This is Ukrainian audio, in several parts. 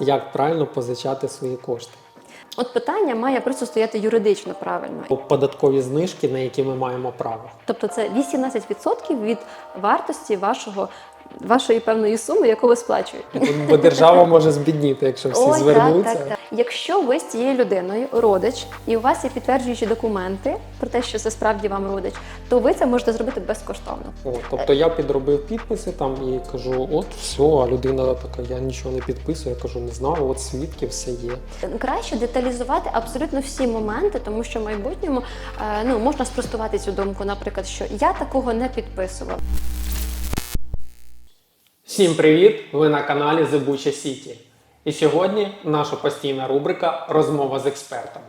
як правильно позичати свої кошти. От питання має просто стояти юридично правильно. Податкові знижки, на які ми маємо право. Тобто це 18% від вартості вашого, вашої певної суми, яку ви сплачуєте. Бо держава може збідніти, якщо всі Ой, звернуться. Так, так, так. Якщо ви з цією людиною родич, і у вас є підтверджуючі документи про те, що це справді вам родич, то ви це можете зробити безкоштовно. О, тобто я підробив підписи там і кажу, от все, а людина така, я нічого не підписую. Я кажу, не знаю, от свідки, все є. Краще деталізувати абсолютно всі моменти, тому що в майбутньому е, ну можна спростувати цю думку, наприклад, що я такого не підписував. Всім привіт! Ви на каналі Bucha City. І сьогодні наша постійна рубрика Розмова з експертом.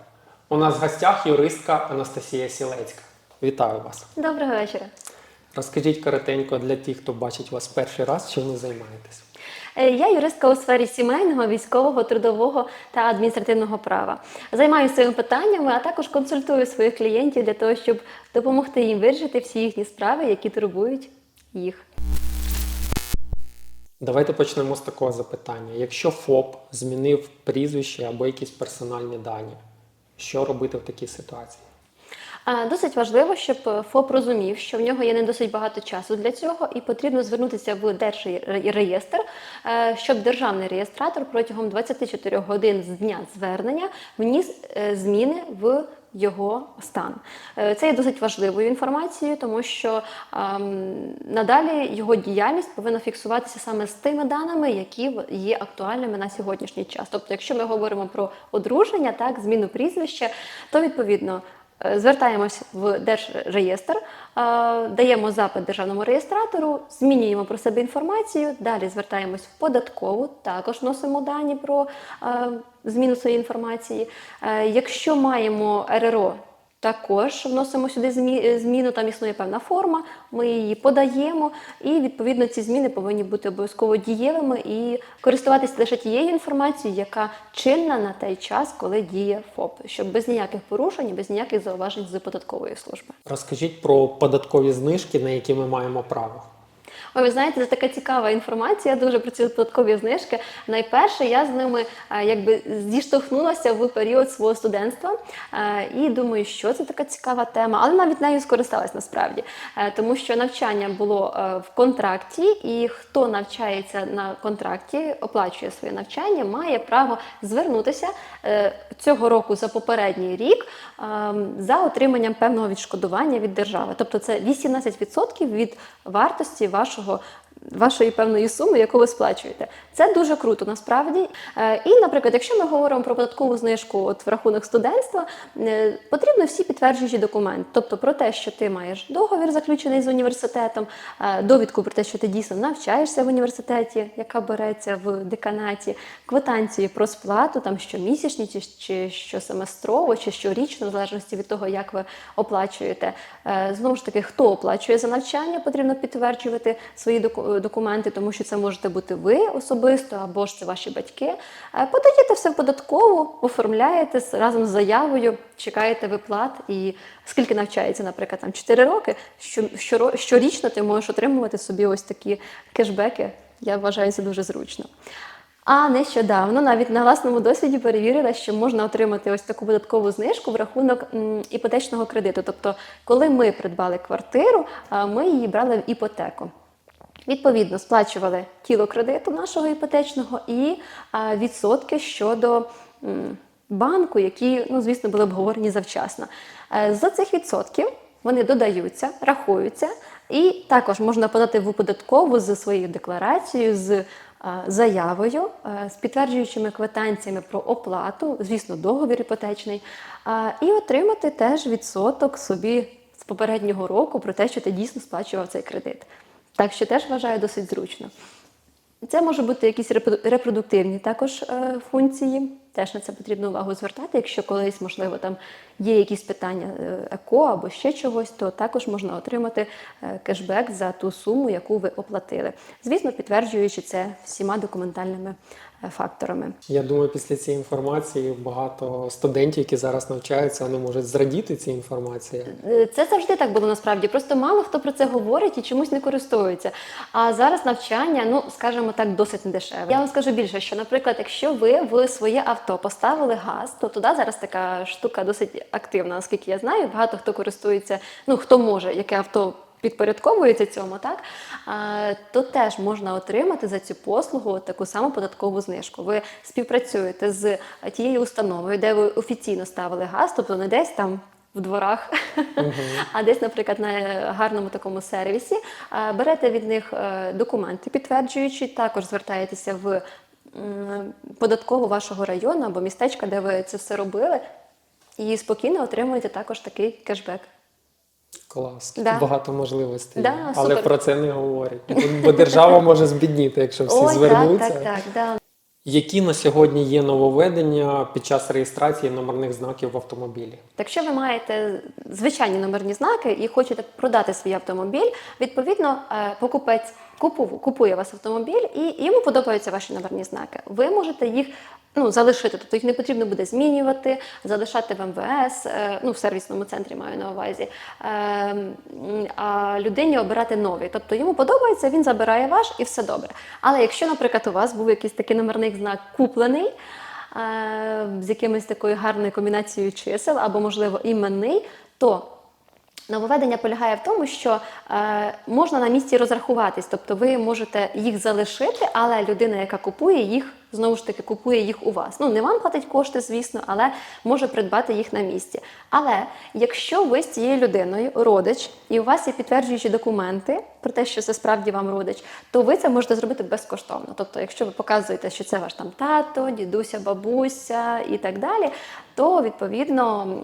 У нас в гостях юристка Анастасія Сілецька. Вітаю вас! Доброго вечора. Розкажіть коротенько для тих, хто бачить вас перший раз, чим ви займаєтесь. Е, Я юристка у сфері сімейного, військового, трудового та адміністративного права. Займаюся цими питаннями, а також консультую своїх клієнтів для того, щоб допомогти їм вирішити всі їхні справи, які турбують їх. Давайте почнемо з такого запитання. Якщо ФОП змінив прізвище або якісь персональні дані, що робити в такій ситуації? Досить важливо, щоб е, ФОП розумів, що в нього є не досить багато часу для цього, і потрібно звернутися в Держреєстр, е, щоб державний реєстратор протягом 24 годин з дня звернення вніс е, зміни в його стан. Е, Це є досить важливою інформацією, тому що ем, надалі його діяльність повинна фіксуватися саме з тими даними, які є актуальними на сьогоднішній час. Тобто, якщо ми говоримо про одруження, так, зміну прізвища, то відповідно. Е, Звертаємось в Держреєстр, е, даємо запит державному реєстратору, змінюємо про себе інформацію. Далі звертаємось в податкову, також вносимо дані про е, зміну своєї інформації. Якщо маємо РРО, також вносимо сюди змі- зміну, там існує певна форма, ми її подаємо, і відповідно ці зміни повинні бути обов'язково дієвими і користуватися лише тією інформацією, яка чинна на той час, коли діє ФОП, щоб без ніяких порушень, без ніяких зауважень з податкової служби. Розкажіть про податкові знижки, на які ми маємо право. Ой, ви знаєте, це така цікава інформація, дуже про ці податкові знижки. Найперше я з ними е, якби зіштовхнулася в період свого студентства е, і думаю, що це така цікава тема, але навіть нею скористалась насправді, Е, тому що навчання було в контракті, і хто навчається на контракті, оплачує своє навчання, має право звернутися цього року за попередній рік ем, за отриманням певного відшкодування від держави. Тобто це 18% від вартості вашого. Вашої певної суми, яку ви сплачуєте, це дуже круто насправді. Е, І, наприклад, якщо ми говоримо про податкову знижку от в рахунок студентства, е, потрібно всі підтверджуючі документи, тобто про те, що ти маєш договір заключений з університетом, е, довідку про те, що ти дійсно навчаєшся в університеті, яка береться в деканаті, квитанції про сплату, там щомісячні, чи, чи щосеместрово, чи щорічно, в залежності від того, як ви оплачуєте. Знову ж таки, хто оплачує за навчання, потрібно підтверджувати свої доку- документи, тому що це можете бути ви особисто або ж це ваші батьки. Е, Подаєте все в податкову, оформляєте разом з заявою, чекаєте виплат і скільки навчається, наприклад, там 4 роки, що, щорічно ти можеш отримувати собі ось такі кешбеки. Я вважаю це дуже зручно. А нещодавно навіть на власному досвіді перевірила, що можна отримати ось таку податкову знижку в рахунок іпотечного кредиту. Тобто, коли ми придбали квартиру, ми її брали в іпотеку. Відповідно, сплачували тіло кредиту нашого іпотечного і відсотки щодо банку, які, ну, звісно, були обговорені завчасно. Е, За цих відсотків вони додаються, рахуються, і також можна подати в податкову з своєю декларацією, з е, заявою, е, з підтверджуючими квитанціями про оплату, звісно, договір іпотечний, е, і отримати теж відсоток собі з попереднього року про те, що ти дійсно сплачував цей кредит. Так що теж вважаю досить зручно. Це може бути якісь репроду- репродуктивні також е, функції. Теж на це потрібно увагу звертати. Якщо колись, можливо, там є якісь питання е, еко або ще чогось, то також можна отримати е, кешбек за ту суму, яку ви оплатили. Звісно, підтверджуючи це всіма документальними е, факторами. Я думаю, після цієї інформації багато студентів, які зараз навчаються, вони можуть зрадіти цій інформації. Це завжди так було насправді. Просто мало хто про це говорить і чомусь не користується. А зараз навчання, ну скажімо так, досить недешеве. Я вам скажу більше, що, наприклад, якщо ви в своє авто поставили газ, то туди зараз така штука досить активна, наскільки я знаю. Багато хто користується, ну хто може, яке авто. Підпорядковується цьому, так то теж можна отримати за цю послугу таку саму податкову знижку. Ви співпрацюєте з тією установою, де ви офіційно ставили газ, тобто не десь там в дворах, а десь, наприклад, на гарному такому сервісі. Берете від них е, документи, підтверджуючи, також звертаєтеся в податкову вашого району або містечка, де ви це все робили, і спокійно отримуєте також такий кешбек. Клас, Да. багато можливостей, Да, є. але супер. про це не говорять. Бо- Бо держава може збідніти, якщо всі Ой, звернуться. так, так, так. Да. Які на сьогодні є нововведення під час реєстрації номерних знаків в автомобілі? Якщо ви маєте звичайні номерні знаки і хочете продати свій автомобіль, відповідно, е, покупець купу- купує вас автомобіль і йому подобаються ваші номерні знаки. Ви можете їх ну, залишити, тобто їх не потрібно буде змінювати, залишати в МВС, е, ну в сервісному центрі маю на увазі, е, а людині обирати новий. Тобто йому подобається, він забирає ваш і все добре. Але якщо, наприклад, у вас був якийсь такий номерний знак куплений, е, з якимось такою гарною комбінацією чисел або, можливо, іменний, то нововведення полягає в тому, що е, можна на місці розрахуватись, тобто ви можете їх залишити, але людина, яка купує їх, знову ж таки купує їх у вас. Ну не вам платить кошти, звісно, але може придбати їх на місці. Але якщо ви з цією людиною родич, і у вас є підтверджуючі документи про те, що це справді вам родич, то ви це можете зробити безкоштовно. Тобто, якщо ви показуєте, що це ваш там тато, дідуся, бабуся і так далі, то відповідно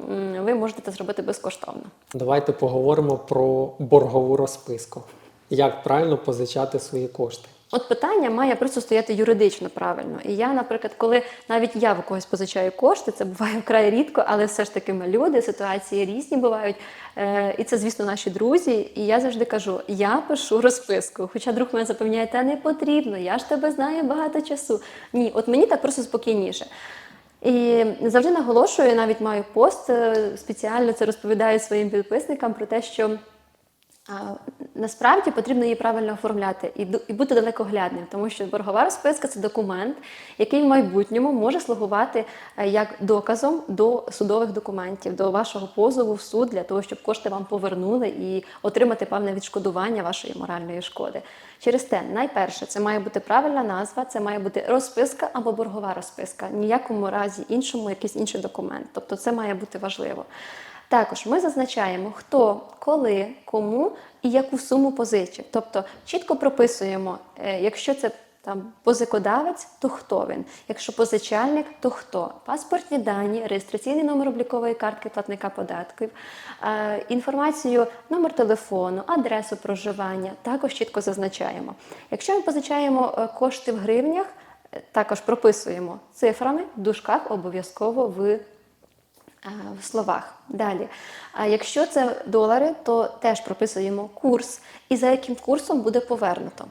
ви можете це зробити безкоштовно. Давайте поговоримо про боргову розписку. Як правильно позичати свої кошти? От питання має просто стояти юридично правильно. І я, наприклад, коли навіть я в когось позичаю кошти, це буває вкрай рідко, але все ж таки ми люди, ситуації різні бувають. Е, і це, звісно, наші друзі. І я завжди кажу: я пишу розписку. Хоча друг мене запевняє, та не потрібно, я ж тебе знаю багато часу. Ні, от мені так просто спокійніше. І завжди наголошую, я навіть маю пост е, спеціально це розповідаю своїм підписникам про те, що Насправді потрібно її правильно оформляти і і бути далекоглядним, тому що боргова розписка це документ, який в майбутньому може слугувати е, як доказом до судових документів, до вашого позову в суд для того, щоб кошти вам повернули і отримати певне відшкодування вашої моральної шкоди. Через те, найперше, це має бути правильна назва, це має бути розписка або боргова розписка. Ніякому разі іншому якийсь інший документ. Тобто це має бути важливо. Також ми зазначаємо, хто, коли, кому і яку суму позичив. Тобто чітко прописуємо, е, якщо це там позикодавець, то хто він? Якщо позичальник, то хто? Паспортні дані, реєстраційний номер облікової картки платника податків, е, інформацію, номер телефону, адресу проживання також чітко зазначаємо. Якщо ми позичаємо е, кошти в гривнях, також прописуємо цифрами в дужках обов'язково в в словах. Далі. А якщо це долари, то теж прописуємо курс і за яким курсом буде повернуто.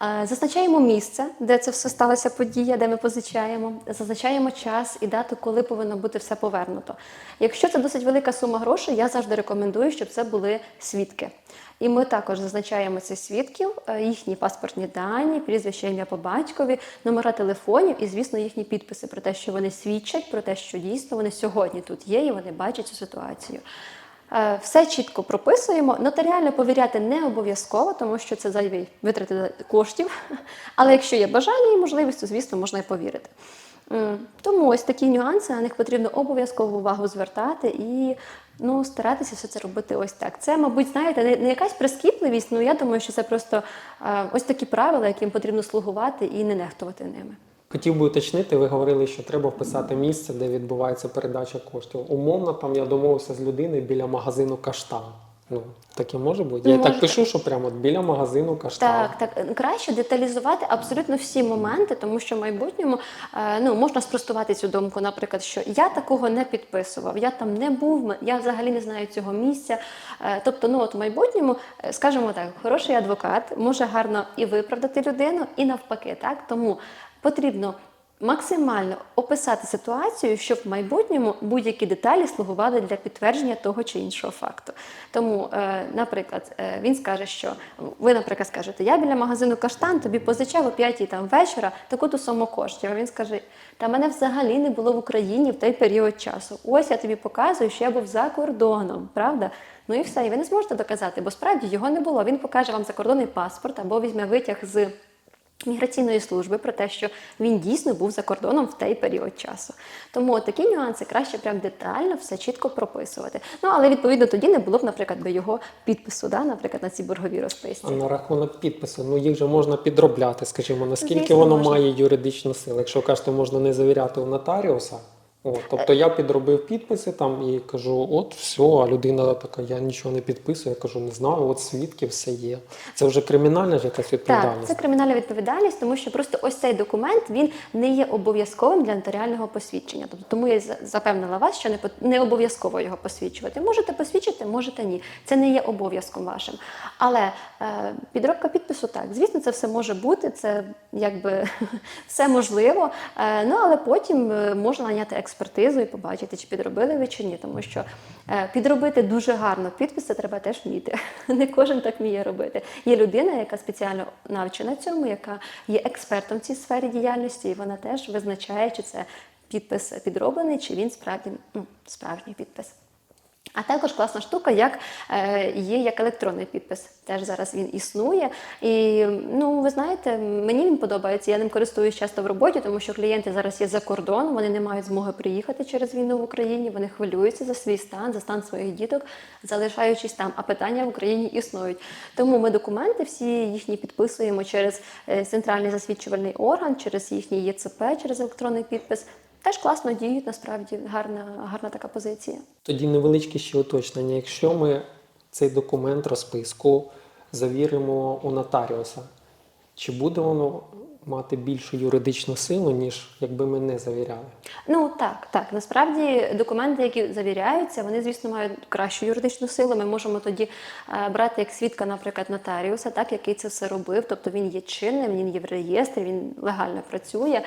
Зазначаємо місце, де це все сталася подія, де ми позичаємо, зазначаємо час і дату, коли повинно бути все повернуто. Якщо це досить велика сума грошей, я завжди рекомендую, щоб це були свідки. І ми також зазначаємо цих свідків, е, їхні паспортні дані, прізвище, ім'я по батькові, номера телефонів і, звісно, їхні підписи про те, що вони свідчать, про те, що дійсно вони сьогодні тут є і вони бачать цю ситуацію. Е, Все чітко прописуємо. Нотаріально повіряти не обов'язково, тому що це зайві витрати коштів. Але якщо є бажання і можливість, то звісно можна і повірити. М, Тому ось такі нюанси, на них потрібно обов'язково увагу звертати і ну, старатися все це робити ось так. Це, мабуть, знаєте, не, якась прискіпливість, ну я думаю, що це просто е, ось такі правила, яким потрібно слугувати і не нехтувати ними. Хотів би уточнити, ви говорили, що треба вписати місце, де відбувається передача коштів. Умовно, там я домовився з людиною біля магазину Каштан. Ну, таке може бути. Я Може. так пишу, що прямо от біля магазину Каштан. Так, так краще деталізувати абсолютно всі моменти, тому що в майбутньому е, ну можна спростувати цю думку, наприклад, що я такого не підписував, я там не був, я взагалі не знаю цього місця. Е, Тобто, ну от в майбутньому, е, скажімо так, хороший адвокат може гарно і виправдати людину, і навпаки, так тому потрібно. Максимально описати ситуацію, щоб в майбутньому будь-які деталі слугували для підтвердження того чи іншого факту. Тому, е, наприклад, е, він скаже, що ви, наприклад, скажете, я біля магазину каштан тобі позичав о 5 там вечора таку ту суму коштів. А він скаже, та мене взагалі не було в Україні в той період часу. Ось я тобі показую, що я був за кордоном, правда? Ну і все, і ви не зможете доказати, бо справді його не було. Він покаже вам закордонний паспорт або візьме витяг з міграційної служби про те, що він дійсно був за кордоном в той період часу. Тому такі нюанси краще прям детально все чітко прописувати. Ну але відповідно тоді не було б, наприклад, до його підпису, да, наприклад, на ці боргові розписці. А на рахунок підпису, ну їх же можна підробляти, скажімо, наскільки Звісно, воно можна. має юридичну силу. Якщо кажете, можна не завіряти у нотаріуса. О, тобто я підробив підписи там і кажу, от все, а людина така, я нічого не підписую. Я кажу, не знаю, от свідки, все є. Це вже кримінальна ж якась Так, відповідальність. це кримінальна відповідальність, тому що просто ось цей документ він не є обов'язковим для нотаріального посвідчення. Тобто, тому я запевнила вас, що не не обов'язково його посвідчувати. Можете посвідчити, можете ні. Це не є обов'язком вашим. Але е, підробка підпису так, звісно, це все може бути, це якби все можливо. Е, ну але потім е, можна наняти експертизу і побачити, чи підробили ви чи ні. Тому що е, підробити дуже гарно підпис, це треба теж вміти. Не кожен так вміє робити. Є людина, яка спеціально навчена цьому, яка є експертом в цій сфері діяльності, і вона теж визначає, чи це підпис підроблений, чи він справді ну, справжній підпис. А також класна штука, як е, є як електронний підпис. Теж зараз він існує. І ну, ви знаєте, мені він подобається. Я ним користуюсь часто в роботі, тому що клієнти зараз є за кордоном, вони не мають змоги приїхати через війну в Україні. Вони хвилюються за свій стан, за стан своїх діток, залишаючись там. А питання в Україні існують. Тому ми документи всі їхні підписуємо через е, центральний засвідчувальний орган, через їхній ЄЦП, через електронний підпис. Теж класно діють, насправді гарна, гарна така позиція. Тоді невеличке ще уточнення. Якщо ми цей документ, розписку завіримо у нотаріуса, чи буде воно мати більшу юридичну силу, ніж якби ми не завіряли? Ну так, так. Насправді документи, які завіряються, вони, звісно, мають кращу юридичну силу. Ми можемо тоді е, брати як свідка, наприклад, нотаріуса, так, який це все робив. Тобто він є чинним, він є в реєстрі, він легально працює.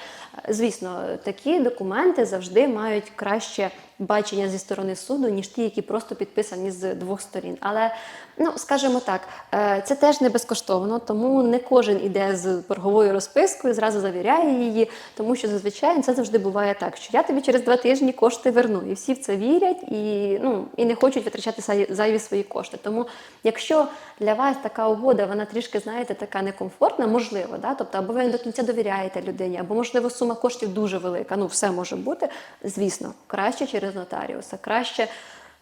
Е, Звісно, такі документи завжди мають краще бачення зі сторони суду, ніж ті, які просто підписані з двох сторін. Але ну скажімо так, е, це теж не безкоштовно, тому не кожен іде з борговою розпискою, зразу завіряє її, тому що зазвичай це завжди буває так, що я тобі через два тижні кошти верну, і всі в це вірять і ну і не хочуть витрачати зайві свої кошти. Тому, якщо для вас така угода, вона трішки знаєте, така некомфортна, можливо, да? тобто або ви до кінця довіряєте людині, або можливо сума коштів дуже велика. Ну, все може бути. Звісно, краще через нотаріуса, краще.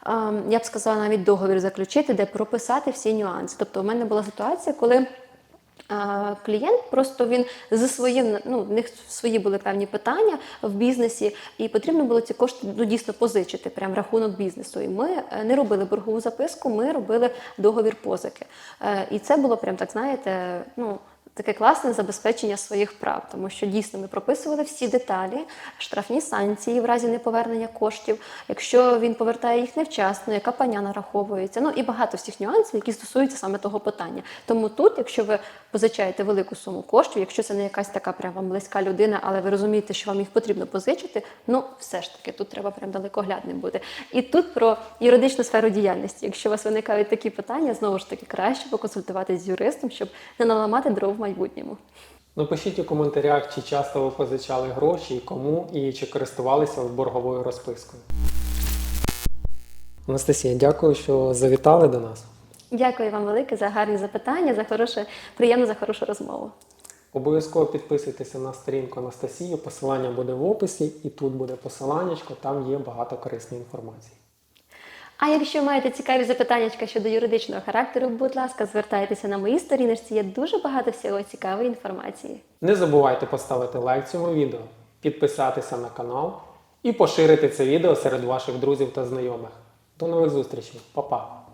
ем, Я б сказала навіть договір заключити, де прописати всі нюанси. Тобто, у мене була ситуація, коли Клієнт просто він за своїм, ну в них свої були певні питання в бізнесі, і потрібно було ці кошти ну, дійсно позичити, прям рахунок бізнесу. І ми е, не робили боргову записку, ми робили договір позики. Е, І це було прям так, знаєте, ну. Таке класне забезпечення своїх прав, тому що дійсно ми прописували всі деталі, штрафні санкції в разі неповернення коштів, якщо він повертає їх невчасно, яка паня нараховується. Ну і багато всіх нюансів, які стосуються саме того питання. Тому тут, якщо ви позичаєте велику суму коштів, якщо це не якась така прям вам близька людина, але ви розумієте, що вам їх потрібно позичити, ну все ж таки тут треба прям далекоглядним бути. І тут про юридичну сферу діяльності. Якщо у вас виникають такі питання, знову ж таки краще поконсультуватись з юристом, щоб не наламати дров майбутньому. Напишіть у коментарях, чи часто ви позичали гроші, і кому, і чи користувалися ви борговою розпискою. Анастасія, дякую, що завітали до нас. Дякую вам велике за гарні запитання, за хороше, приємно за хорошу розмову. Обов'язково підписуйтеся на сторінку Анастасії, посилання буде в описі, і тут буде посиланнячко, там є багато корисної інформації. А якщо маєте цікаві запитання щодо юридичного характеру, будь ласка, звертайтеся на мої сторіночці, є дуже багато всього цікавої інформації. Не забувайте поставити лайк цьому відео, підписатися на канал і поширити це відео серед ваших друзів та знайомих. До нових зустрічей, Па-па!